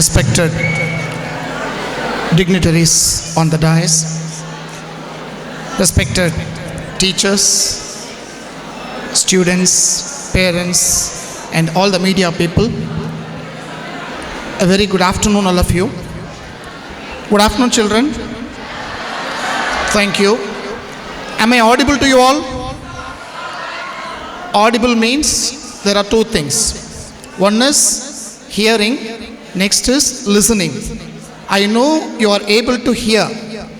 respected dignitaries on the dais, respected teachers, students, parents, and all the media people. A very good afternoon, all of you. Good afternoon, children. Thank you. Am I audible to you all? Audible means there are two things. One is hearing, next is listening. I know you are able to hear,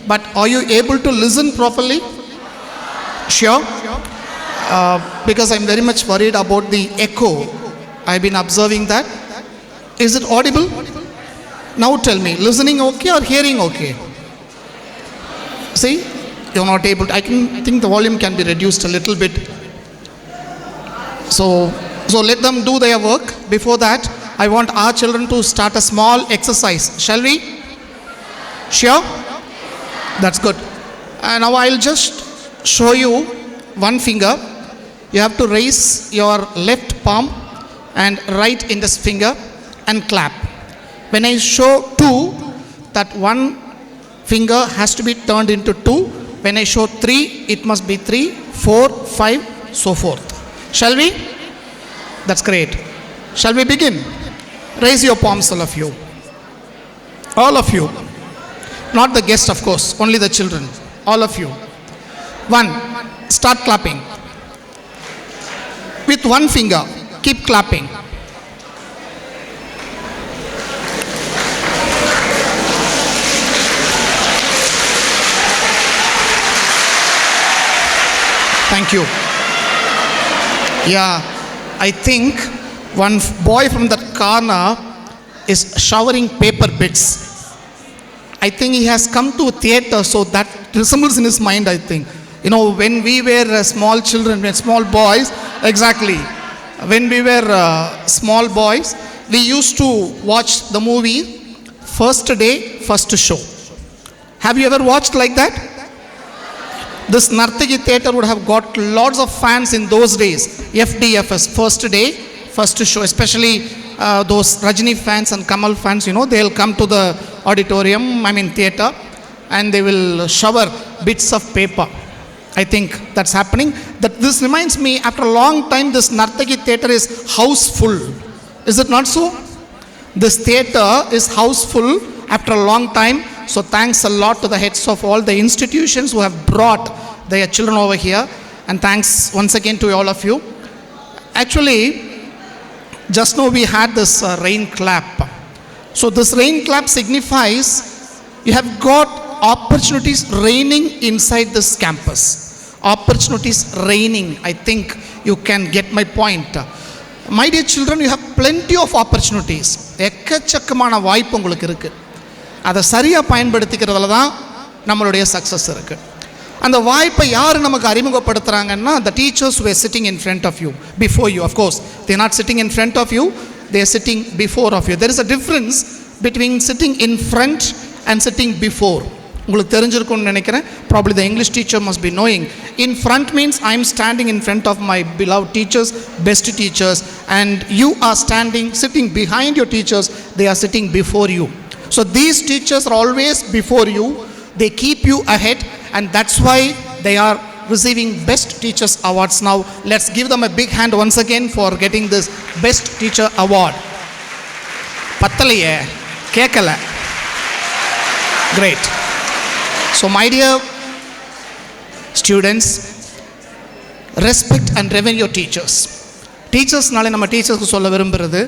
but are you able to listen properly? Sure? Uh, because I'm very much worried about the echo. I've been observing that. Is it audible? Now tell me, listening okay or hearing okay? See, you're not able to, I can think the volume can be reduced a little bit. So, so let them do their work. Before that, I want our children to start a small exercise. Shall we? Sure? That's good. And now I'll just show you one finger. You have to raise your left palm and right index finger and clap. When I show two, that one finger has to be turned into two. When I show three, it must be three, four, five, so forth. Shall we? That's great. Shall we begin? Raise your palms, all of you. All of you. Not the guest, of course, only the children. All of you. One, start clapping. With one finger, keep clapping. Thank you. Yeah, I think one boy from that corner is showering paper bits. I think he has come to a theater, so that resembles in his mind, I think. You know, when we were uh, small children, when small boys, exactly. When we were uh, small boys, we used to watch the movie First Day, First Show. Have you ever watched like that? This Nartaki theatre would have got lots of fans in those days. FDFS, first day, first show, especially uh, those Rajini fans and Kamal fans, you know, they'll come to the auditorium, I mean theatre, and they will shower bits of paper. I think that's happening. That this reminds me, after a long time, this Nartaki theatre is houseful. Is it not so? This theatre is houseful after a long time. So thanks a lot to the heads of all the institutions who have brought their children over here. And thanks once again to all of you. Actually, just now we had this uh, rain clap. So this rain clap signifies you have got opportunities raining inside this campus. Opportunities raining. I think you can get my point. My dear children, you have plenty of opportunities. எக்கச்சக்கமான வாய்ப்பு உங்களுக்கு இருக்குது அதை சரியாக பயன்படுத்திக்கிறதுல தான் நம்மளுடைய success இருக்குது அந்த வாய்ப்பை யார் நமக்கு அறிமுகப்படுத்துகிறாங்கன்னா the teachers who are sitting in front of you before you of course. They are not sitting in front of you they are sitting before of you. There is a difference between sitting in front and sitting before. உங்களுக்கு தெரிஞ்சிருக்கும்னு நினைக்கிறேன். Probably the English teacher must be knowing in front means I am standing in front of my beloved teachers best teachers and you are standing sitting behind your teachers they are sitting before you so these teachers are always before you they keep you ahead and that's why they are receiving best teachers awards now let's give them a big hand once again for getting this best teacher award பத்தலையே கேட்கல great so my dear students respect and revere your teachers டீச்சர்ஸ்னாலே நம்ம டீச்சர்ஸ்க்கு சொல்ல விரும்புகிறது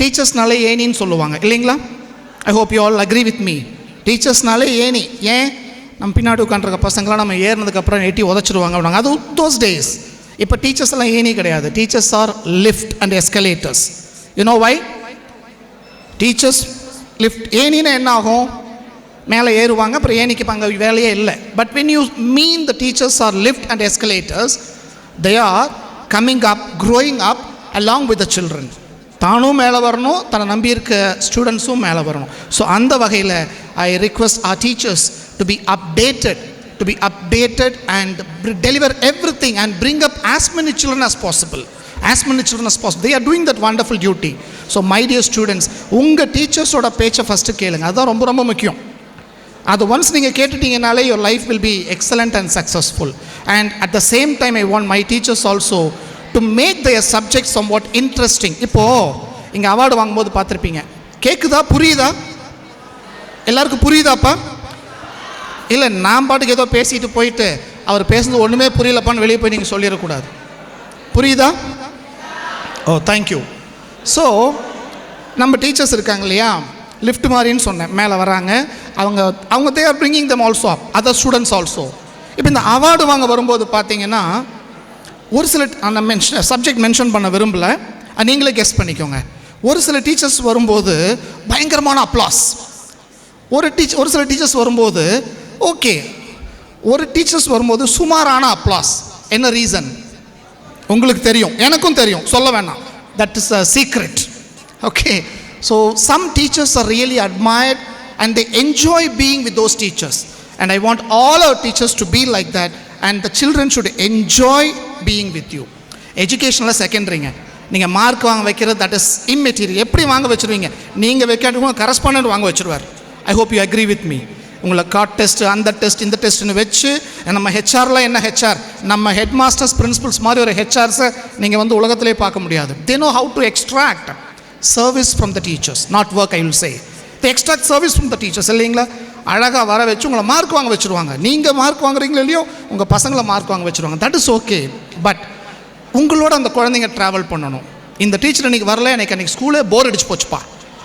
டீச்சர்ஸ்னாலே ஏனின்னு சொல்லுவாங்க இல்லைங்களா I hope you all agree with me டீச்சர்ஸ்னாலே ஏனி ஏன் நம்ம பின்னாடி உட்காந்துருக்க பசங்களாம் நம்ம ஏறினதுக்கப்புறம் எட்டி உதச்சிடுவாங்க அப்படின்னாங்க. அது தோஸ் டேஸ் இப்போ டீச்சர்ஸ் எல்லாம் ஏனி கிடையாது. Teachers are lift and escalators you know why teachers lift ஏனின்னா என்ன ஆகும்? மேலே ஏறுவாங்க அப்புறம் ஏனிக்கு அங்கே வேலையே இல்லை. But when you mean the teachers are lift and escalators they are coming up growing up along with the children தானும் மேலே வரணும் தன்னை நம்பியிருக்க ஸ்டூடெண்ட்ஸும் மேலே வரணும். ஸோ அந்த வகையில் I request our teachers to be updated to be updated and deliver everything and bring up as many children as possible as many children as possible they are doing that wonderful duty so my dear students உங்கள் டீச்சர்ஸோட பேச்சை first கேளுங்க. அதுதான் ரொம்ப ரொம்ப முக்கியம். அது once நீங்கள் கேட்டுட்டீங்கனாலே your life will be excellent and successful and at the same time I want my teachers also to make the subject somewhat interesting இப்போது இங்கே அவார்டு வாங்கும்போது பார்த்துருப்பீங்க. கேட்குதா புரியுதா? எல்லாருக்கும் புரியுதாப்பா? இல்லை நான் பாட்டுக்கு ஏதோ பேசிட்டு போயிட்டு அவர் பேசுனது ஒன்றுமே புரியலப்பான்னு வெளியே போய் நீங்கள் சொல்லிடக்கூடாது. புரியுதா? ஓ தேங்க்யூ ஸோ நம்ம டீச்சர்ஸ் இருக்காங்க இல்லையா? லிஃப்ட் மாதிரின்னு சொன்னேன். மேலே வராங்க. அவங்க அவங்க they are bringing them also up other students also இப்போ இந்த அவார்டு வாங்க வரும்போது பார்த்தீங்கன்னா ஒரு சில அந்த மென்ஷன் சப்ஜெக்ட் மென்ஷன் பண்ண விரும்பலை. நீங்களே கெஸ் பண்ணிக்கோங்க. ஒரு சில டீச்சர்ஸ் வரும்போது பயங்கரமான அப்ளாஸ் ஒரு டீச்சர் ஒரு சில டீச்சர்ஸ் வரும்போது ஓகே ஒரு டீச்சர்ஸ் வரும்போது சுமாரான அப்ளாஸ் என்ன ரீசன் உங்களுக்கு தெரியும். எனக்கும் தெரியும். சொல்ல வேணாம். That is a secret okay so some teachers are really admired and they enjoy being with those teachers and I want all our teachers to be like that and the children should enjoy being with you எஜுகேஷனில் செகண்டரிங்க நீங்கள் mark வாங்க வைக்கிறது that is immaterial எப்படி வாங்க வச்சுருவீங்க? நீங்கள் வைக்காட்டுவோம் correspondent வாங்க வச்சுருவார். I hope you agree with me உங்களை காட் டெஸ்ட் அந்த டெஸ்ட் இந்த டெஸ்ட்னு வச்சு நம்ம ஹெச்ஆரில் என்ன ஹெச்ஆர் நம்ம ஹெட் மாஸ்டர்ஸ் பிரின்சிபல்ஸ் மாதிரி ஒரு ஹெச்ஆர்ஸை நீங்கள் வந்து உலகத்திலே பார்க்க முடியாது. They know how to extract service from the teachers not work I will say the extract service from the teachers இல்லைங்களா? அழகாக வர வச்சு உங்களை மார்க் வாங்க வச்சுருவாங்க. நீங்கள் மார்க் வாங்குறீங்களோ இல்லையோ உங்கள் பசங்களை மார்க் வாங்க வச்சுருவாங்க. தட் இஸ் ஓகே பட் உங்களோட அந்த குழந்தைங்க ட்ராவல் பண்ணணும். இந்த டீச்சர் இன்றைக்கி வரல எனக்கு அன்றைக்கி ஸ்கூலே போர் அடிச்சு போச்சுப்பா.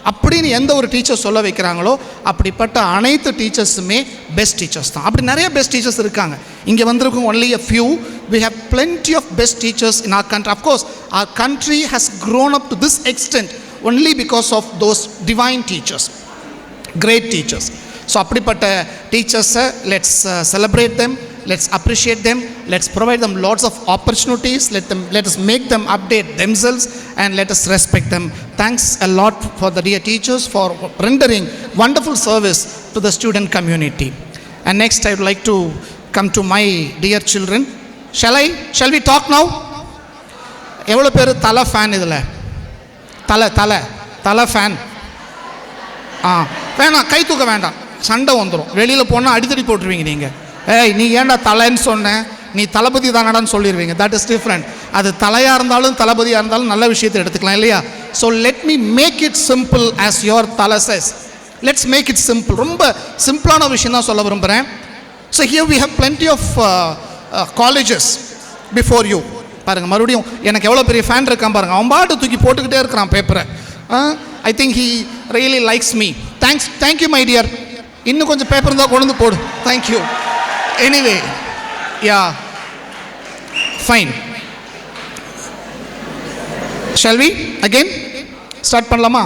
அப்படின்னு எந்த ஒரு டீச்சர் சொல்ல வைக்கிறாங்களோ அப்படிப்பட்ட அனைத்து டீச்சர்ஸுமே பெஸ்ட் டீச்சர்ஸ் தான். அப்படி நிறைய பெஸ்ட் டீச்சர்ஸ் இருக்காங்க. இங்கே வந்திருக்கும் only a few we have plenty of best teachers in our country of course our country has grown up to this extent only because of those divine teachers great teachers so அப்படிப்பட்ட டீச்சர்ஸை let's celebrate them let's appreciate them let's provide them lots of opportunities let them let's make them update themselves and let us respect them thanks a lot for the dear teachers for rendering wonderful service to the student community and next I like to come to my dear children shall I shall we talk now எவ்வளோ பேர் தலை fan இதில்? தலை தலை தலை fan ஆ வேணாம் கை தூக்க வேண்டாம். சண்டை வந்துடும் வெளியில் போனால் அடித்தடி போட்டுருவீங்க நீங்கள் ஏய் நீ ஏன்டா தலைன்னு சொன்னேன் நீ தளபதி தானடான்னு சொல்லிடுவீங்க தட் இஸ் டிஃப்ரெண்ட் அது தலையாக இருந்தாலும் தளபதியாக இருந்தாலும் நல்ல விஷயத்தை எடுத்துக்கலாம் இல்லையா? So let me make it simple as your தலை லெட்ஸ் மேக் இட் சிம்பிள் ரொம்ப சிம்பிளான விஷயம் தான் சொல்ல விரும்புகிறேன் so here we have plenty of colleges before you பாருங்கள் மறுபடியும் எனக்கு எவ்வளோ பெரிய ஃபேன் இருக்கான் பாருங்கள் அவன் பாட்டு தூக்கி போட்டுக்கிட்டே இருக்கிறான் பேப்பரை I think he really likes me thanks thank you my dear இன்னும் கொஞ்சம் பேப்பர் இருந்தால் கொண்டு வந்து போடு. Thank you anyway yeah fine shall we again start பண்ணலாமா?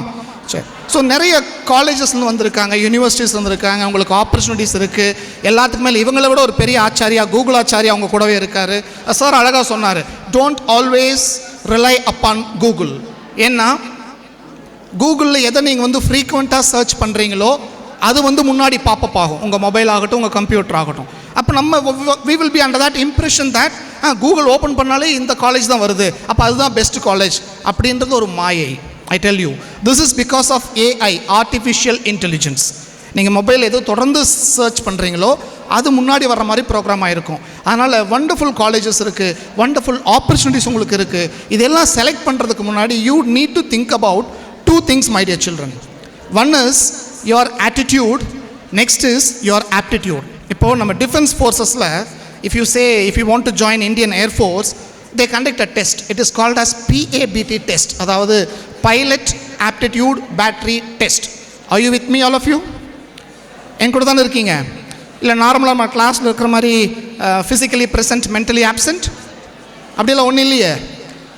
சரி ஸோ நிறைய காலேஜஸ்லேருந்து வந்திருக்காங்க யூனிவர்சிட்டிஸ் வந்திருக்காங்க அவங்களுக்கு ஆப்பர்ச்சுனிட்டிஸ் இருக்குது எல்லாத்துக்கு மேலே இவங்கள விட ஒரு பெரிய ஆச்சாரியா கூகுள் ஆச்சாரியா அவங்க கூடவே இருக்கார். சார் அழகாக சொன்னார் don't always rely upon Google ஏன்னா கூகுளில் எதை நீங்கள் வந்து ஃப்ரீக்வெண்ட்டாக சர்ச் பண்ணுறீங்களோ அது வந்து முன்னாடி பாப்பப் ஆகும். உங்கள் மொபைல் ஆகட்டும் உங்கள் கம்ப்யூட்டர் ஆகட்டும். அப்போ நம்ம we will be under that impression that Google open பண்ணாலே இந்த காலேஜ் தான் வருது. அப்போ அதுதான் பெஸ்ட் காலேஜ் அப்படின்றது ஒரு மாயை. I tell you this is because of AI artificial intelligence நீங்கள் மொபைல் எது தொடர்ந்து சர்ச் பண்ணுறீங்களோ அது முன்னாடி வர்ற மாதிரி ப்ரோக்ராம் ஆகிருக்கும் அதனால் வண்டர்ஃபுல் காலேஜஸ் இருக்குது வண்டர்ஃபுல் ஆப்பர்ச்சுனிட்டிஸ் உங்களுக்கு இருக்குது இதெல்லாம் செலக்ட் பண்ணுறதுக்கு முன்னாடி you need to think about two things my dear children one is your attitude next is your aptitude இப்போது நம்ம defence ஃபோர்ஸஸில் if you say if you want to join Indian air force they conduct a test it is called as PABT test அதாவது pilot aptitude battery test I you with me all of you என் கூட தானே இருக்கீங்க? இல்லை நார்மலாக நம்ம கிளாஸில் இருக்கிற மாதிரி ஃபிசிக்கலி ப்ரெசன்ட் மென்டலி ஆப்சென்ட் அப்படிலாம் ஒன்றும் இல்லையே.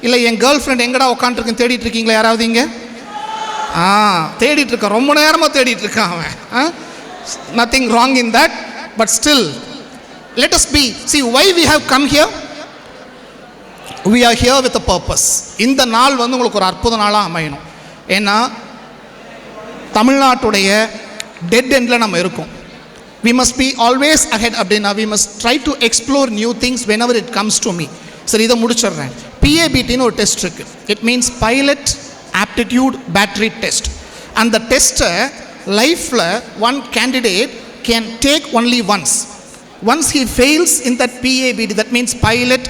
இல்லை என் கேர்ள் ஃப்ரெண்ட் எங்கடா உட்காந்துருக்குன்னு தேடிட்டு இருக்கீங்களா யாராவது இங்கே? ஆ தேடிட்டு இருக்கான் ரொம்ப நேரமாக தேடிட்டு இருக்கான் அவன். ஆ? Nothing wrong in that but still let us be see why we have come here we are here with a purpose இந்த நாள் வந்து உங்களுக்கு ஒரு அற்புத நாளாக அமையணும். ஏன்னா தமிழ்நாட்டுடைய டெட் எண்டில் நம்ம இருக்கோம். We must be always ahead அப்படின்னா we must try to explore new things whenever it comes to me சரி இதை முடிச்சிடுறேன். பிஏபிடின்னு ஒரு டெஸ்ட் இருக்குது it means pilot aptitude battery test அந்த டெஸ்ட்டை லைஃப்பில் one candidate can take only once once he fails in that PABD that means pilot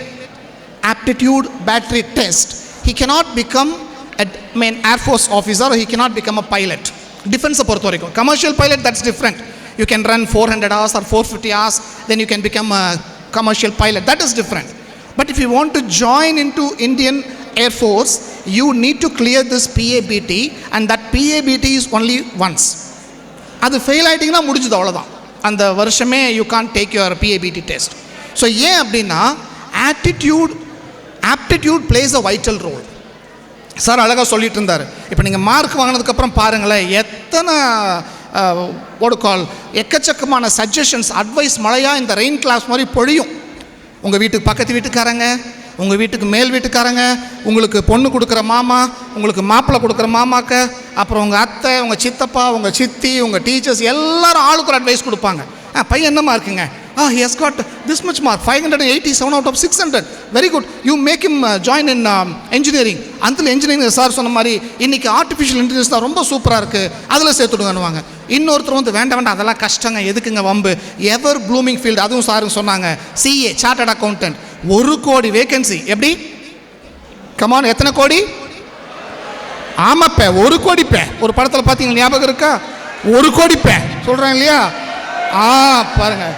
aptitude battery test he cannot become a main air force officer or he cannot become a pilot defense பொறுத்த வரைக்கும் commercial pilot that's different you can run 400 hours or 450 hours then you can become a commercial pilot that is different but if you want to join into indian air force you need to clear this pabt and that pabt is only once. அது fail ஆகிட்டிங்கன்னா முடிஞ்சது அவ்வளோதான் அந்த வருஷமே you can't take your PABT test so ஏன் அப்படின்னா attitude aptitude plays a vital role sir அழகாக சொல்லிட்டு இருந்தார். இப்போ நீங்கள் மார்க் வாங்கினதுக்கப்புறம் பாருங்களேன் எத்தனை கால் எக்கச்சக்கமான சஜஷன்ஸ் அட்வைஸ் மழையாக இந்த ரெயின் கிளாஸ் மாதிரி பொழியும். உங்கள் வீட்டுக்கு பக்கத்து வீட்டுக்காரங்க உங்கள் வீட்டுக்கு மேல் வீட்டுக்காரங்க உங்களுக்கு பொண்ணு கொடுக்குற மாமா உங்களுக்கு மாப்பிள்ளை கொடுக்குற மாமாக்க அப்புறம் உங்கள் அத்தை உங்கள் சித்தப்பா உங்கள் சித்தி உங்கள் டீச்சர்ஸ் எல்லாரும் ஆளுக்கு ஒரு அட்வைஸ் கொடுப்பாங்க. ஆ பையன் என்னமா இருக்குங்க ஆ he has got this much mark five hundred eighty seven out of six hundred very good you make him join in engineering அதில் இன்ஜினியரிங் சார் சொன்ன மாதிரி இன்னைக்கு ஆர்டிஃபிஷியல் இன்டெலிஜென்ஸ் தான் ரொம்ப சூப்பராக இருக்குது அதில் சேர்த்துடுங்கன்னுவாங்க. இன்னொருத்தர் வந்து வேண்டாம் வேண்டாம் அதெல்லாம் கஷ்டங்க எதுக்குங்க வம்பு? எவர் ப்ளூமிங் ஃபீல்டு அதுவும் சாருங்க சொன்னாங்க. சிஏ சார்ட்டர்ட் அக்கௌண்டன்ட் ஒரு கோடி வேகன்சி எப்படி? கமான் எத்தனை கோடி? ஆமாப்ப ஒரு கோடிப்ப. ஒரு படத்தில் பார்த்தீங்க ஞாபகம் இருக்கா? ஒரு கோடிப்ப. சொல்கிறேன் இல்லையா? ஆ பாருங்க.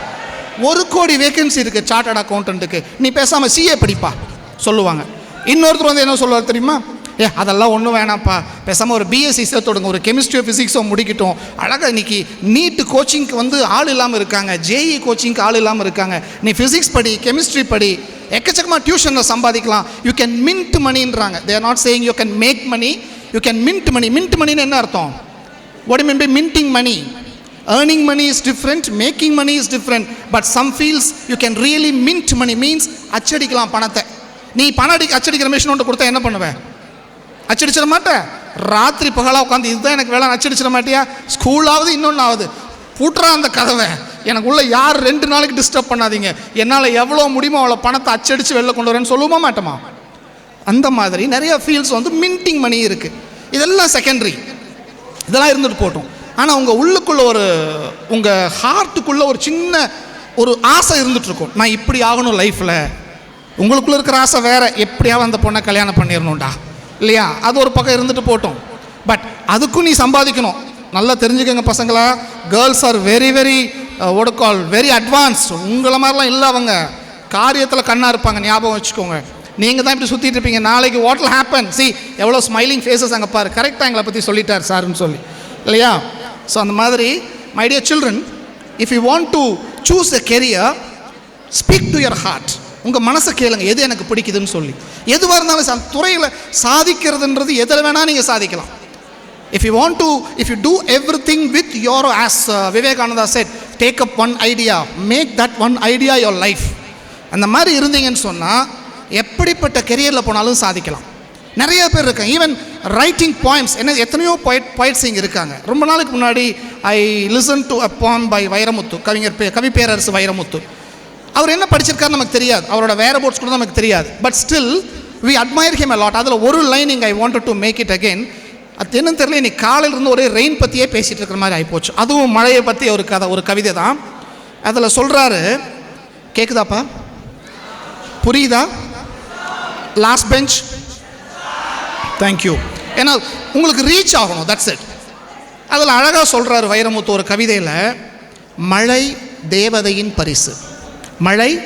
ஒரு கோடி வேகன்சி இருக்கு சார்ட்டர்ட் அக்கௌண்டன்ட்டுக்கு நீ பேசாமல் சிஏ படிப்பா. சொல்லுவாங்க. இன்னொருத்தர் வந்து என்ன சொல்லுவார் தெரியுமா? ஏ அதெல்லாம் ஒன்றும் வேணாம்ப்பா. பேசாமல் ஒரு பிஎஸ்சி சேர்த்துடுங்க ஒரு கெமிஸ்ட்ரியோ ஃபிசிக்ஸோ முடிக்கட்டும். அழகாக இன்றைக்கி நீட்டு கோச்சிங்க்கு வந்து ஆள் இல்லாமல் இருக்காங்க. ஜேஇ கோச்சிங்க்கு ஆள் இல்லாமல் இருக்காங்க. நீ ஃபிசிக்ஸ் படி கெமிஸ்ட்ரி படி எக்கச்சக்கமாக டியூஷனில் சம்பாதிக்கலாம். You can mint மணின்றாங்க they're not saying you can make money you can mint money mint மணின்னு என்ன அர்த்தம்? What do you minting money minting money? Earning money is different. Making money is different. But some fields you can really mint money. Means அச்சடிக்கலாம் பணத்தை. நீ பணம் அடி அச்சடிக்கிற machine ஒன்று கொடுத்தா என்ன பண்ணுவேன் அச்சடிச்சிட மாட்டேன். ராத்திரி பகலாக உட்காந்து இதுதான் எனக்கு வேலை அச்சடிச்சிட மாட்டியா? ஸ்கூலாவது இன்னொன்று ஆகுது பூட்டுறா அந்த கதவை. எனக்கு உள்ள யார் ரெண்டு நாளைக்கு டிஸ்டர்ப் பண்ணாதீங்க. என்னால் எவ்வளோ முடியுமோ அவ்வளோ பணத்தை அச்சடித்து வெளில கொண்டு வரேன்னு சொல்லுமா மாட்டோமா? அந்த மாதிரி நிறைய ஃபீல்ட்ஸ் வந்து மின்டிங் மணி இருக்குது இதெல்லாம் செகண்டரி இதெல்லாம் இருந்துட்டு போட்டோம் ஆனால் உங்கள் உள்ளுக்குள்ள ஒரு உங்கள் ஹார்ட்டுக்குள்ளே ஒரு சின்ன ஒரு ஆசை இருந்துகிட்ருக்கும் நான் இப்படி ஆகணும் லைஃப்பில் உங்களுக்குள்ளே இருக்கிற ஆசை வேறு. எப்படியாவது அந்த பொண்ணை கல்யாணம் பண்ணிடணும்டா. இல்லையா? அது ஒரு பக்கம் இருந்துட்டு போட்டோம். பட் அதுக்கும் நீ சம்பாதிக்கணும். நல்லா தெரிஞ்சுக்கங்க பசங்களா. கேர்ள்ஸ் ஆர் வெரி வெரி ஒடுக்கால் வெரி அட்வான்ஸ்ட் உங்களை மாதிரிலாம் இல்லை அவங்க. காரியத்தில் கண்ணாக இருப்பாங்க. ஞாபகம் வச்சுக்கோங்க. நீங்கள் தான் இப்படி சுற்றிட்டு இருப்பீங்க. நாளைக்கு வாட்டில் ஹேப்பன் சி எவ்வளோ ஸ்மைலிங் ஃபேஸஸ் அங்கே பாரு. கரெக்டாக எங்களை பற்றி சொல்லிட்டார் சார்னு சொல்லி. இல்லையா? ஸோ அந்த மாதிரி my dear children if you want to choose a career speak to your heart உங்கள் மனசை கேளுங்க எது எனக்கு பிடிக்குதுன்னு சொல்லி. எதுவாக இருந்தாலும் சா துறையில் சாதிக்கிறதுன்றது எதில் வேணால் நீங்கள் சாதிக்கலாம். If you want to if you do everything with your as Vivekananda said take up one idea make that one idea your life அந்த மாதிரி இருந்தீங்கன்னு சொன்னால் எப்படிப்பட்ட கெரியரில் போனாலும் சாதிக்கலாம். நிறைய பேர் இருக்காங்க. ஈவன் ரைட்டிங் பாயிண்ட்ஸ் என்ன எத்தனையோ பாயிண்ட் பாயிண்ட்ஸ் இங்கே இருக்காங்க. ரொம்ப நாளுக்கு முன்னாடி I listen to a poem by Vairamuthu கவிஞர் பே கவி பேரரசு வைரமுத்து அவர் என்ன படிச்சிருக்காரு நமக்கு தெரியாது. அவரோட வேற போர்ட்ஸ் கூட நமக்கு தெரியாது. But still we admire him a lot அதில் ஒரு lining I wanted to make it again அது என்னன்னு தெரியல இன்னைக்கு காலையில் இருந்து ஒரே ரெயின் பற்றியே பேசிகிட்டு இருக்கிற மாதிரி ஆகிப்போச்சு அதுவும் மழையை பற்றி ஒரு கதை ஒரு கவிதை தான். அதில் சொல்கிறாரு கேட்குதாப்பா புரியுதா? லாஸ்ட் பெஞ்ச் தேங்க்யூ ஏன்னா உங்களுக்கு ரீச் ஆகணும் தட்ஸ் இட் அதில் அழகாக சொல்கிறார் வைரமுத்து ஒரு கவிதையில் மழை தேவதையின் பரிசு. மழை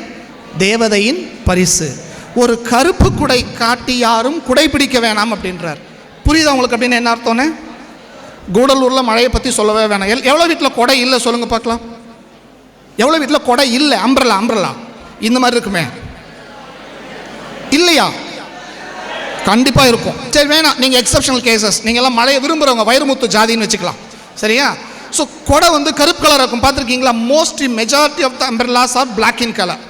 தேவதையின் பரிசு. ஒரு கருப்பு குடை காட்டி யாரும் குடை பிடிக்க வேணாம் அப்படின்றார். புரியுதா உங்களுக்கு அப்படின்னு என்ன அர்த்தம்னு? கூடலூரில் மழையை பற்றி சொல்லவே வேணாம். எல் எவ்வளோ வீட்டில் கொடை இல்லை சொல்லுங்கள் பார்க்கலாம். எவ்வளோ வீட்டில் கொடை இல்லை? அம்பரலா அம்பரலா. இந்த மாதிரி இருக்குமே. இல்லையா? கண்டிப்பாக இருக்கும். சரி வேணாம். நீங்கள் எக்ஸப்ஷனல் கேசஸ் நீங்கள்லாம் மழையை விரும்புகிறவங்க வைரமுத்து ஜாதின்னு வச்சுக்கலாம். சரியா? ஸோ கொடை வந்து கருப்பு கலர் இருக்கும். பார்த்துருக்கீங்களா? Mostly majority of the umbrellas are black in colour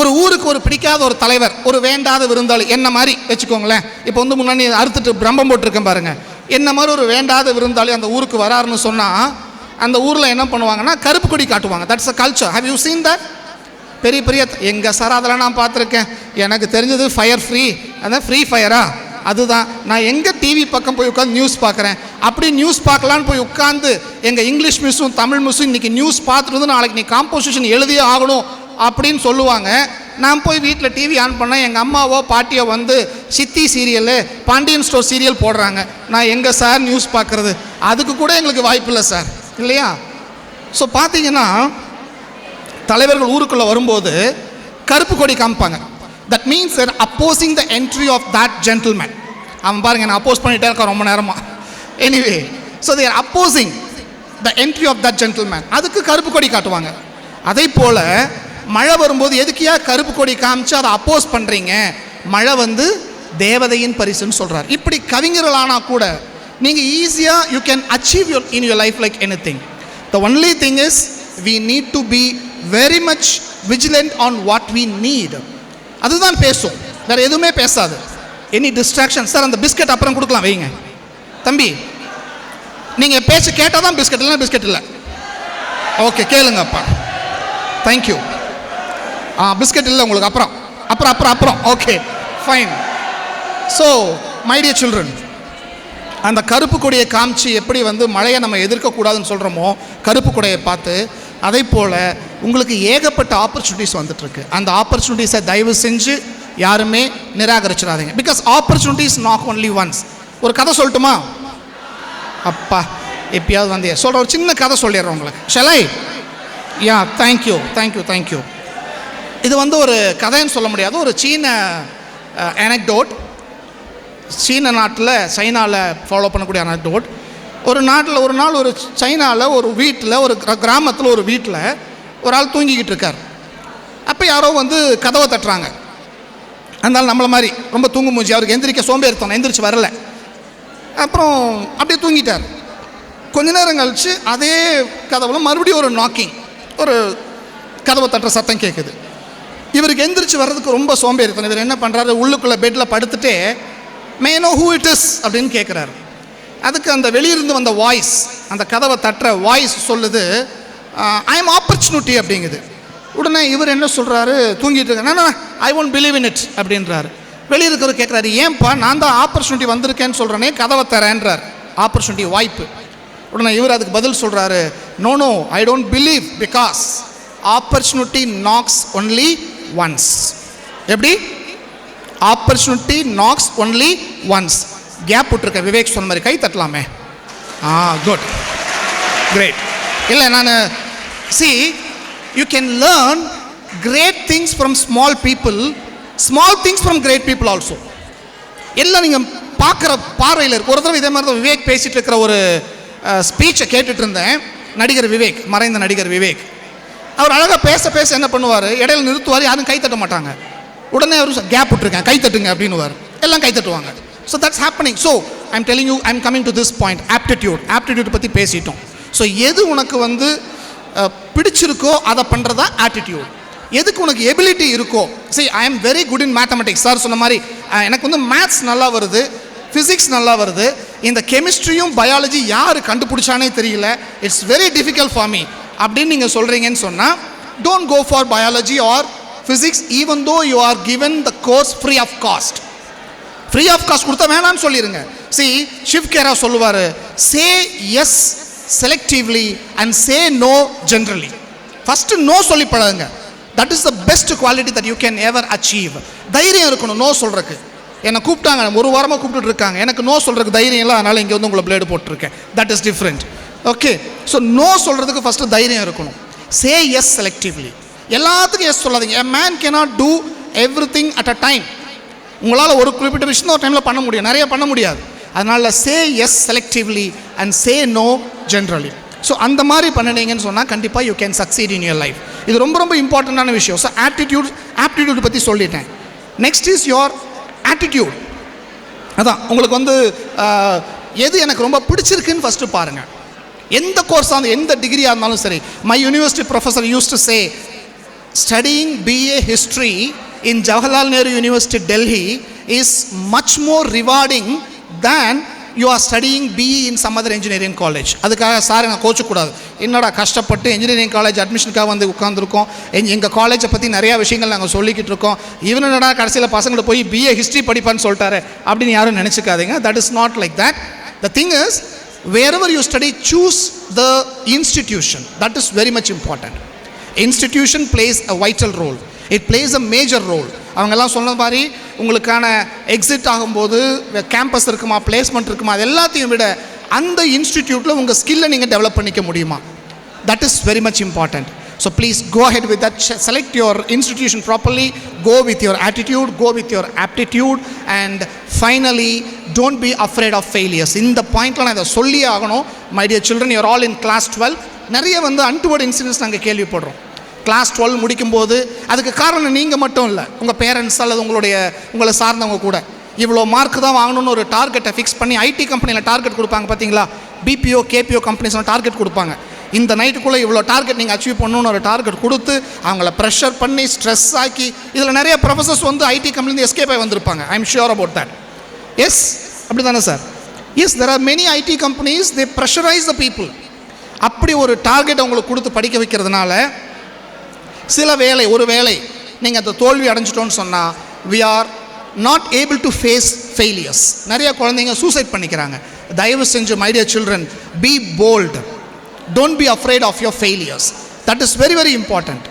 ஒரு ஊருக்கு ஒரு பிடிக்காத ஒரு தலைவர் ஒரு வேண்டாத விருந்தாளி என்ன மாதிரி? வச்சுக்கோங்களேன். இப்போ வந்து முன்னாடி அறுத்துட்டு பிரம்பம் போட்டிருக்கேன் பாருங்கள் என்ன மாதிரி ஒரு வேண்டாத விருந்தாளி அந்த ஊருக்கு வராருன்னு சொன்னால் அந்த ஊரில் என்ன பண்ணுவாங்கன்னா கருப்பு கொடி காட்டுவாங்க. That's a culture have you seen that பெரிய பெரிய எங்கள் சார் அதெல்லாம் நான் பார்த்துருக்கேன். எனக்கு தெரிஞ்சது ஃபயர் ஃப்ரீ அதான் ஃப்ரீ ஃபயரா அதுதான். நான் எங்கே டிவி பக்கம் போய் உட்காந்து நியூஸ் பார்க்குறேன். அப்படி நியூஸ் பார்க்கலான்னு போய் உட்காந்து எங்கள் இங்கிலீஷ் மிஸ்ஸும் தமிழ் மிஸ்ஸும் இன்றைக்கி நியூஸ் பார்த்துட்டு வந்து நாளைக்கு நீ காம்போசிஷன் எழுதியே ஆகணும் அப்படின்னு சொல்லுவாங்க. நான் போய் வீட்டில் டிவி ஆன் பண்ணேன். எங்கள் அம்மாவோ பாட்டியோ வந்து சித்தி சீரியலு பாண்டியன் ஸ்டோர் சீரியல் போடுறாங்க. நான் எங்கே சார் நியூஸ் பார்க்குறது? அதுக்கு கூட எங்களுக்கு வாய்ப்பு இல்லை சார் இல்லையா? ஸோ பார்த்தீங்கன்னா தலைவர்கள் ஊருக்குள்ளே வரும்போது கருப்பு கொடி காமிப்பாங்க. That means they're opposing the entry of that gentleman அவன் பாருங்க நான் அப்போஸ் பண்ணிட்டே இருக்கான் ரொம்ப நேரமா. Anyway so they're opposing the entry of that gentleman அதுக்கு கருப்பு கொடி காட்டுவாங்க. அதே போல் மழை வரும்போது எதுக்கியா கருப்பு கொடி காமிச்சு அதை அப்போஸ் பண்ணுறீங்க மழை வந்து தேவதையின் பரிசுன்னு சொல்கிறார் இப்படி கவிஞர்களானா கூட நீங்கள் ஈஸியாக you can achieve your in your life like anything the only thing is we need to be very much vigilant on what we need அதுதான் பேசும். வேற எதுவுமே பேசாது. எனி டிஸ்ட்ராக்ஷன் சார் அந்த பிஸ்கட் அப்புறம் கொடுக்கலாம் வைங்க. தம்பி நீங்கள் பேச்சு கேட்டால் தான் பிஸ்கட் இல்லை பிஸ்கட் இல்லை. ஓகே கேளுங்கப்பா. தேங்க்யூ ஆ பிஸ்கட் இல்லை உங்களுக்கு அப்புறம். அப்புறம் அப்புறம் அப்புறம். Okay fine so my dear children அந்த கருப்பு கொடியை காமிச்சு எப்படி வந்து மழையை நம்ம எதிர்க்கக்கூடாதுன்னு சொல்கிறோமோ கருப்பு கொடையை பார்த்து அதே போல் உங்களுக்கு ஏகப்பட்ட ஆப்பர்ச்சுனிட்டிஸ் வந்துட்டுருக்கு. அந்த ஆப்பர்ச்சுனிட்டிஸை தயவு செஞ்சு யாருமே நிராகரிச்சிடாதீங்க. Because opportunities not only once ஒரு கதை சொல்லட்டுமா? அப்பா எப்பயாவது வந்து சொல்கிற ஒரு சின்ன கதை சொல்லிடுறேன் உங்களுக்கு. Shall I yeah thank you thank you thank you இது வந்து ஒரு கதைன்னு சொல்ல முடியாது. ஒரு சீன anecdote. சீன நாட்டில் சைனாவில் ஃபாலோ பண்ணக்கூடிய அனக்டோட் ஒரு நாட்டில் ஒரு நாள் ஒரு சைனாவில் ஒரு வீட்டில் ஒரு கிராமத்தில் ஒரு வீட்டில் ஒரு ஆள் தூங்கிக்கிட்டு இருக்கார். அப்போ யாரோ வந்து கதவை தட்டுறாங்க. அதனால் நம்மளை மாதிரி ரொம்ப தூங்கு மூஞ்சி அவருக்கு எந்திரிக்க சோம்பேறித்தனம் எந்திரிச்சு வரல. அப்புறம் அப்படியே தூங்கிட்டார். கொஞ்ச நேரம் கழித்து அதே கதவுல மறுபடியும் ஒரு நாக்கிங் ஒரு கதவை தட்டுற சத்தம் கேட்குது இவருக்கு எந்திரிச்சு வர்றதுக்கு ரொம்ப சோம்பேறித்தனம். இவர் என்ன பண்ணுறாரு உள்ளுக்குள்ளே பெட்டில் படுத்துட்டே மேனோ ஹூ இட் இஸ் அப்படின்னு கேட்குறாரு அதுக்கு அந்த வெளியிருந்து வந்த வாய்ஸ் அந்த கதவை தட்டுற வாய்ஸ் சொல்லுது ஐ எம் ஆப்பர்ச்சுனிட்டி அப்படிங்குது. உடனே இவர் என்ன சொல்கிறாரு தூங்கிட்டு இருக்க I won't believe in it அப்படின்றாரு. வெளியிருக்கிறவர் கேட்குறாரு ஏன்பா நான் தான் ஆப்பர்ச்சுனிட்டி வந்திருக்கேன்னு சொல்கிறேனே கதவை தரேன்றார். ஆப்பர்ச்சுனிட்டி வாய்ப்பு. உடனே இவர் அதுக்கு பதில் சொல்கிறாரு no no I don't believe because opportunity knocks only once எப்படி? Opportunity knocks only once gap விட்டுருக்க. விவேக் சொன்ன மாதிரி கை தட்டலாமே. ஆ குட் கிரேட் இல்லை நான் see you can learn great things from small people small things from great people also எல்லாம் நீங்கள் பார்க்குற பார்வையில் இருக்கு. ஒரு தடவை இதே மாதிரி தான் விவேக் பேசிகிட்டு இருக்கிற ஒரு ஸ்பீச்சை கேட்டுட்டு இருந்தேன். நடிகர் விவேக் மறைந்த நடிகர் விவேக். அவர் அழகாக பேச பேச என்ன பண்ணுவார்? இடையில நிறுத்துவார். யாரும் கை தட்ட மாட்டாங்க. உடனே அவர் கேப் விட்டுருக்கேன். கை தட்டுங்க அப்படின்னுவார். எல்லாம் கை தட்டுவாங்க. So that's happening so I'm telling you I'm coming to this point aptitude aptitude பற்றி பேசிட்டோம். ஸோ எது உனக்கு வந்து பிடிச்சிருக்கோ அதை பண்ணுறதா ஆட்டிடியூட் எதுக்கு உனக்கு எபிலிட்டி இருக்கோ? சரி I am very good in mathematics sir சொன்ன மாதிரி எனக்கு வந்து மேத்ஸ் நல்லா வருது ஃபிசிக்ஸ் நல்லா வருது. இந்த கெமிஸ்ட்ரியும் பயாலஜி யார் கண்டுபிடிச்சானே தெரியல. It's very difficult for me அப்படின்னு நீங்கள் சொல்கிறீங்கன்னு சொன்னால் don't go for biology or physics even though you are given the course free of cost free of cost கொடுத்தா வேணாம்னு சொல்லிடுங்க சி ஷிவ் கேரா சொல்லுவார் say yes selectively and say no generally first no சொல்லி பழகுங்க. That is the best quality that you can ever achieve தைரியம் இருக்கணும் no சொல்கிறதுக்கு என்னை கூப்பிட்டாங்க ஒரு வாரமாக கூப்பிட்டு இருக்காங்க. எனக்கு நோ சொல்கிறதுக்கு தைரியம் இல்லை அதனால் இங்கே வந்து உங்களை பிளேடு போட்டிருக்கேன். That is different okay so no சொல்கிறதுக்கு ஃபஸ்ட்டு தைரியம் இருக்கணும். சே எஸ் செலக்டிவ்லி எல்லாத்துக்கும் எஸ் சொல்லாதீங்க. A man not do everything at a time உங்களால் ஒரு குறிப்பிட்ட விஷயம் ஒரு டைமில் பண்ண முடியும். நிறைய பண்ண முடியாது. அதனால் say yes selectively and say no generally so அந்த மாதிரி பண்ணினீங்கன்னு சொன்னால் கண்டிப்பாக you can succeed in your life இது ரொம்ப ரொம்ப இம்பார்ட்டண்ட்டான விஷயம். ஸோ ஆட்டிடியூட் ஆப்டிடியூட் பற்றி சொல்லிட்டேன். நெக்ஸ்ட் இஸ் யோர் ஆட்டிடியூட் அதான் உங்களுக்கு வந்து எது எனக்கு ரொம்ப பிடிச்சிருக்குன்னு ஃபஸ்ட்டு பாருங்கள் எந்த கோர்ஸாக இருந்தால் எந்த டிகிரியாக இருந்தாலும் சரி my university professor used to say studying BA history in Jawaharlal Nehru University, Delhi is much more rewarding than you are studying BE in some other engineering college அதுக்காக சார் நான் கோச்சக்கூடாது என்னடா கஷ்டப்பட்டு இன்ஜினியரிங் காலேஜ் அட்மிஷனுக்காக வந்து உட்காந்துருக்கோம் எங்கள் காலேஜை பற்றி நிறையா விஷயங்கள் நாங்கள் சொல்லிக்கிட்டு இருக்கோம். இவன் என்னடா கடைசியில் பசங்களை போய் பிஏ ஹிஸ்ட்ரி படிப்பான்னு சொல்லிட்டாரு அப்படின்னு யாரும் நினச்சிக்காதீங்க. That is not like that the thing is wherever you study choose the institution that is very much important institution plays a vital role it plays a major role அவங்கெல்லாம் சொன்ன மாதிரி உங்களுக்கான exit ஆகும்போது campus இருக்குமா placement இருக்குமா அது எல்லாத்தையும் விட அந்த இன்ஸ்டிடியூட்டில் உங்கள் ஸ்கில்லை நீங்கள் டெவலப் பண்ணிக்க முடியுமா? That is very much important so please go ahead with that select your institution properly go with your attitude go with your aptitude and finally don't be afraid of failures இந்த பாயிண்ட்லாம் நான் இதை சொல்லியே ஆகணும். My dear children you're all in class twelve நிறைய வந்து untoward incidents நாங்கள் கேள்விப்படுறோம். கிளாஸ் டுவெல் முடிக்கும்போது அதுக்கு காரணம் நீங்கள் மட்டும் இல்லை உங்கள் பேரண்ட்ஸ் அல்லது உங்களுடைய உங்களை சார்ந்தவங்க கூட. இவ்வளோ மார்க் தான் வாங்கணும்னு ஒரு டார்கெட்டை ஃபிக்ஸ் பண்ணி ஐடி கம்பெனியில் டார்கெட் கொடுப்பாங்க பார்த்தீங்களா பிபிஓ கேபிஓ கம்பெனிஸ்லாம் டார்கெட் கொடுப்பாங்க. இந்த நைட்டுக்குள்ளே இவ்வளோ டார்கெட் நீங்கள் அச்சீவ் பண்ணணும்னு ஒரு டார்கெட் கொடுத்து அவங்கள ப்ரெஷர் பண்ணி ஸ்ட்ரெஸ் ஆக்கி இதில் நிறைய ப்ரொஃபசர்ஸ் வந்து ஐடி கம்பெனிலேருந்து எஸ்கேப் ஆகி வந்திருப்பாங்க. I am sure about that yes அப்படி தானே sir yes there are many IT companies they pressurise the people அப்படி ஒரு டார்கெட் அவங்களுக்கு கொடுத்து படிக்க வைக்கிறதுனால சில வேலை ஒரு வேலை நீங்கள் அந்த தோல்வி அடைஞ்சிட்டோன்னு சொன்னால் we are not able to face failures நிறைய குழந்தைங்க சூசைட் பண்ணிக்கிறாங்க. தயவு செஞ்சு my dear children be bold don't be afraid of your failures that is very very important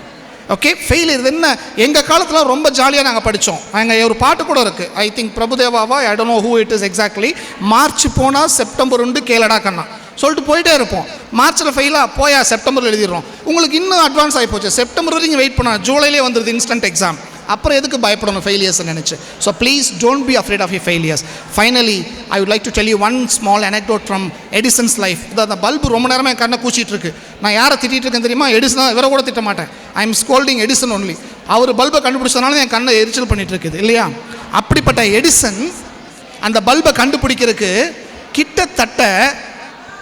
okay failure இது என்ன? எங்கள் காலத்தில் ரொம்ப ஜாலியாக நாங்கள் படித்தோம் அங்கே ஒரு பாட்டு கூட இருக்குது I think பிரபுதேவாவா I don't know who it is exactly March போனால் செப்டம்பர் உண்டு கேளடா கண்ணா. சொல்லிட்டு போயிட்டே இருப்போம். மார்ச்சில் ஃபெயிலாக போயா செப்டம்பரில் எழுதிடுறோம். உங்களுக்கு இன்னும் அட்வான்ஸ் ஆகி போச்சு. செப்டம்பர் வரைக்கும் வெயிட் பண்ண ஜூலைலேயே வந்துருது இன்ஸ்டன்ட் எக்ஸாம் அப்புறம் எதுக்கு பயப்படணும் ஃபெயிலியர்ஸ் நினச்சி. So please don't be afraid of you failures finally I would like to tell you one small anecdote from Edison's life இது அந்த பல்பு ரொம்ப நேரமாக என் கண்ணை கூச்சிட்டு இருக்கு. நான் யாரை திட்டிட்டு இருக்கேன் தெரியுமா? எடிசன் இவரை கூட திட்ட மாட்டேன். I am scolding Edison only அவர் பல்பை கண்டுபிடிச்சதுனால என் கண்ணை எரிச்சல் பண்ணிட்டு இருக்குது இல்லையா? அப்படிப்பட்ட எடிசன் அந்த பல்பை கண்டுபிடிக்கிறதுக்கு கிட்டத்தட்ட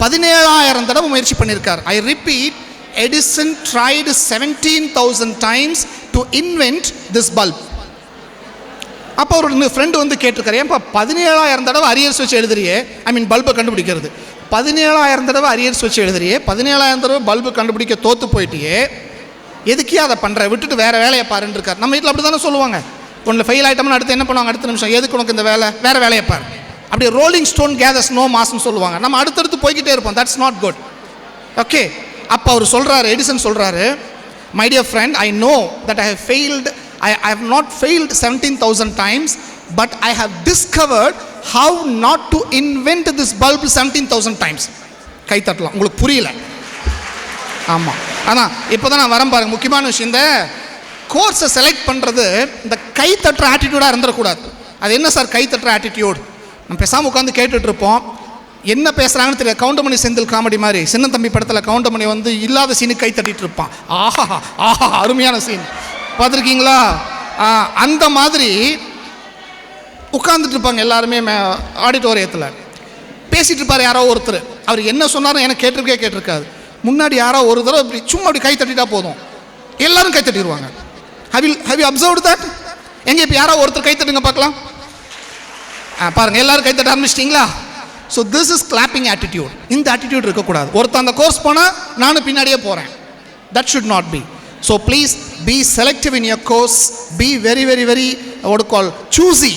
பதினேழாயிரம் தடவை முயற்சி பண்ணியிருக்கார். I repeat Edison tried seventeen thousand times to invent this bulb அப்போ ஒரு ஃப்ரெண்டு வந்து கேட்டிருக்காரு ஏன்பா பதினேழாயிரம் தடவை அரியர்ஸ் வச்சு எழுதுறியே? ஐ மீன் பல்பை கண்டுபிடிக்கிறது. பதினேழாயிரம் தடவை அரியர்ஸ் வச்சு எழுதுறியே? பதினேழாயிரம் தடவை பல்பு கண்டுபிடிக்க தோற்று போயிட்டியே? எதுக்கே அதை பண்ணுற விட்டுட்டு வேறு வேலையை பாருன்னு இருக்கார். நம்ம வீட்டில் அப்படி தானே சொல்லுவாங்க. ஒன்றில் ஃபெயில் ஆகிட்டோம்னா அடுத்து என்ன பண்ணுவாங்க? அடுத்த நிமிஷம் எதுக்கு உனக்கு இந்த வேலை? வேறு வேலையை பாரு. அப்படி ரோலிங் ஸ்டோன் கேதர்ஸ் நோ மாஸ்னு சொல்லுவாங்க. நம்ம அடுத்தடுத்து போய்கிட்டே இருப்போம். தட்ஸ் நாட் குட் ஓகே அப்போ அவர் சொல்கிறாரு எடிசன் சொல்கிறாரு my dear friend I know that I have failed I I have not failed seventeen thousand times but I have discovered how not to invent this bulb seventeen thousand times கை தட்டலாம். உங்களுக்கு புரியல. ஆமாம் ஆனால் இப்போ தான் நான் வரேன் பாருங்க. முக்கியமான விஷயம் இந்த கோர்ஸை செலக்ட் பண்ணுறது இந்த கை தட்டுற ஆட்டிடியூடாக இருந்துடக்கூடாது. அது என்ன சார்? கை தட்டுற ஆட்டிடியூட் நம்ம பேசாமல் உட்காந்து கேட்டுட்ருப்போம். என்ன பேசுகிறாங்கன்னு தெரியல. கவுண்டமணி செந்தில் காமெடி மாதிரி. சின்ன தம்பி படத்தில் கவுண்டமணி வந்து இல்லாத சீனு கை தட்டிட்டு இருப்பான் ஆஹா ஆஹா அருமையான சீன் பார்த்துருக்கீங்களா? அந்த மாதிரி உட்காந்துட்டு இருப்பாங்க எல்லாருமே ஆடிட்டோரியத்தில் பேசிகிட்டு இருப்பார் யாரோ ஒருத்தர். அவர் என்ன சொன்னாரும் எனக்கு கேட்டிருக்கே கேட்டிருக்காது. முன்னாடி யாரோ ஒரு தடவை இப்படி சும்மா அப்படி கை தட்டிட்டா போதும். எல்லாரும் கை தட்டிடுவாங்க have have you observed that எங்கே இப்போ யாரோ ஒருத்தர் கை தட்டுங்க பார்க்கலாம். பாருங்க எல்லாரும் கை தட்ட ஆரம்பிச்சிட்டிங்களா? So this is clapping attitude இந்த ஆட்டிடியூட் இருக்கக்கூடாது. ஒருத்தன் அந்த கோர்ஸ் போனால் நானும் பின்னாடியே போகிறேன் that should not be so please be selective in your course be very very very what call choosy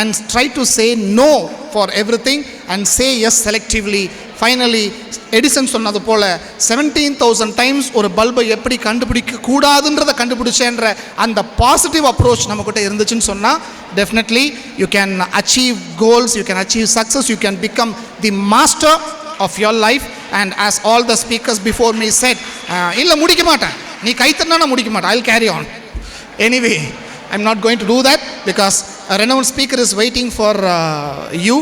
and try to say no for everything and say yes selectively finally Edison சொன்னது போல் seventeen thousand times ஒரு பல்பை எப்படி கண்டுபிடிக்க கூடாதுன்றதை கண்டுபிடிச்சேன்ற அந்த positive approach நம்மக்கிட்ட இருந்துச்சுன்னு சொன்னால் definitely you can achieve goals you can achieve success you can become the master of your life and as all the speakers before me set இல்லை முடிக்க மாட்டேன். நீ கைத்தனா நான் முடிக்க மாட்டேன். ஐ carry on anyway I am not going to do that because renown speaker is waiting for you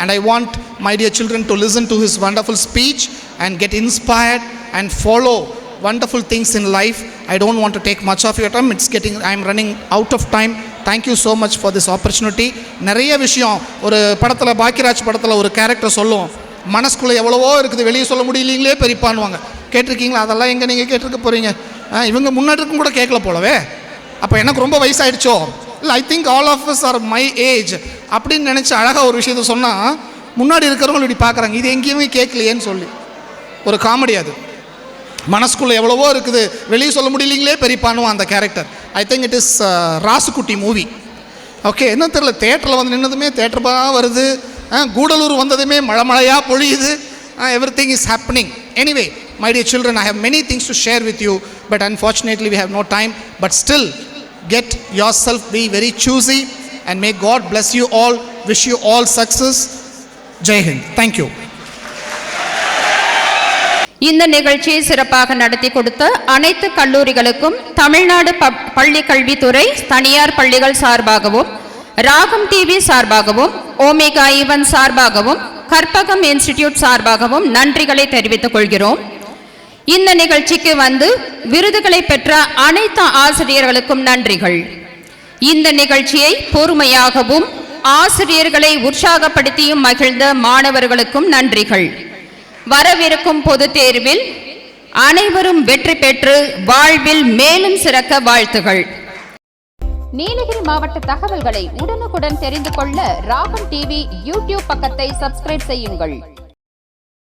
And I want my dear children listen listen his wonderful speech and get inspired and follow wonderful things in life I don't don't want to take much of your it's getting getting, I'm running out of time. Thank you so much for this opportunity நிறைய விஷயம் ஒரு படத்தில் பாக்கியராஜ் படத்தில் ஒரு character சொல்லும் மனசுக்குள்ளே எவ்வளவோ இருக்குது வெளியே சொல்ல முடியலீங்களே பெரியப்பான்வாங்க கேட்டிருக்கீங்களா அதெல்லாம் எங்கே நீங்கள் கேட்டிருக்க போகிறீங்க இவங்க முன்னாடி கூட கேட்கல போலவே அப்போ எனக்கு ரொம்ப வயசாகிடுச்சோ இல்லை I think all of us are my age அப்படின்னு நினச்சி அழகாக ஒரு விஷயத்த சொன்னால் முன்னாடி இருக்கிறவங்க இப்படி பார்க்குறாங்க இது எங்கேயுமே கேட்கலையேன்னு சொல்லி. ஒரு காமெடி அது. மனசுக்குள்ளே எவ்வளவோ இருக்குது. வெளியே சொல்ல முடியலீங்களே பெரியப்பானும் அந்த character I think it is Rasukutti movie okay என்ன தெரில தேட்டரில் வந்து நின்னதுமே தேட்டர் வருது. ஆ, கூடலூர் வந்ததுமே மழை மழையாக பொழியுது. Everything is happening anyway my dear children I have many things to share with you but unfortunately we have no time but still get yourself be very choosy and may God bless you all wish you all Jai Jai Hind you. இந்த நிகழ்ச்சியை சிறப்பாக நடத்தி கொடுத்த அனைத்து கல்லூரிகளுக்கும் தமிழ்நாடு பள்ளி கல்வித்துறை தனியார் பள்ளிகள் சார்பாகவும் ராகம் டிவி சார்பாகவும் ஓமேகா ஈவன் சார்பாகவும் கற்பகம் இன்ஸ்டிடியூட் சார்பாகவும் நன்றிகளை தெரிவித்துக் கொள்கிறோம். இந்த நிகழ்ச்சிக்கு வந்து விருதுகளை பெற்ற அனைத்து ஆசிரியர்களுக்கும் நன்றிகள். இந்த நிகழ்ச்சியை பொறுமையாகவும் ஆசிரியர்களை உற்சாகப்படுத்தியும் மகிழ்ந்த மாணவர்களுக்கும் நன்றிகள். வரவிருக்கும் பொதுத் தேர்வில் அனைவரும் வெற்றி பெற்று வாழ்வில் மேலும் சிறக்க வாழ்த்துகள். நீலகிரி மாவட்ட தகவல்களை உடனுக்குடன் தெரிந்து கொள்ள ராகம் டிவி யூடியூப் பக்கத்தை சப்ஸ்கிரைப் செய்யுங்கள்.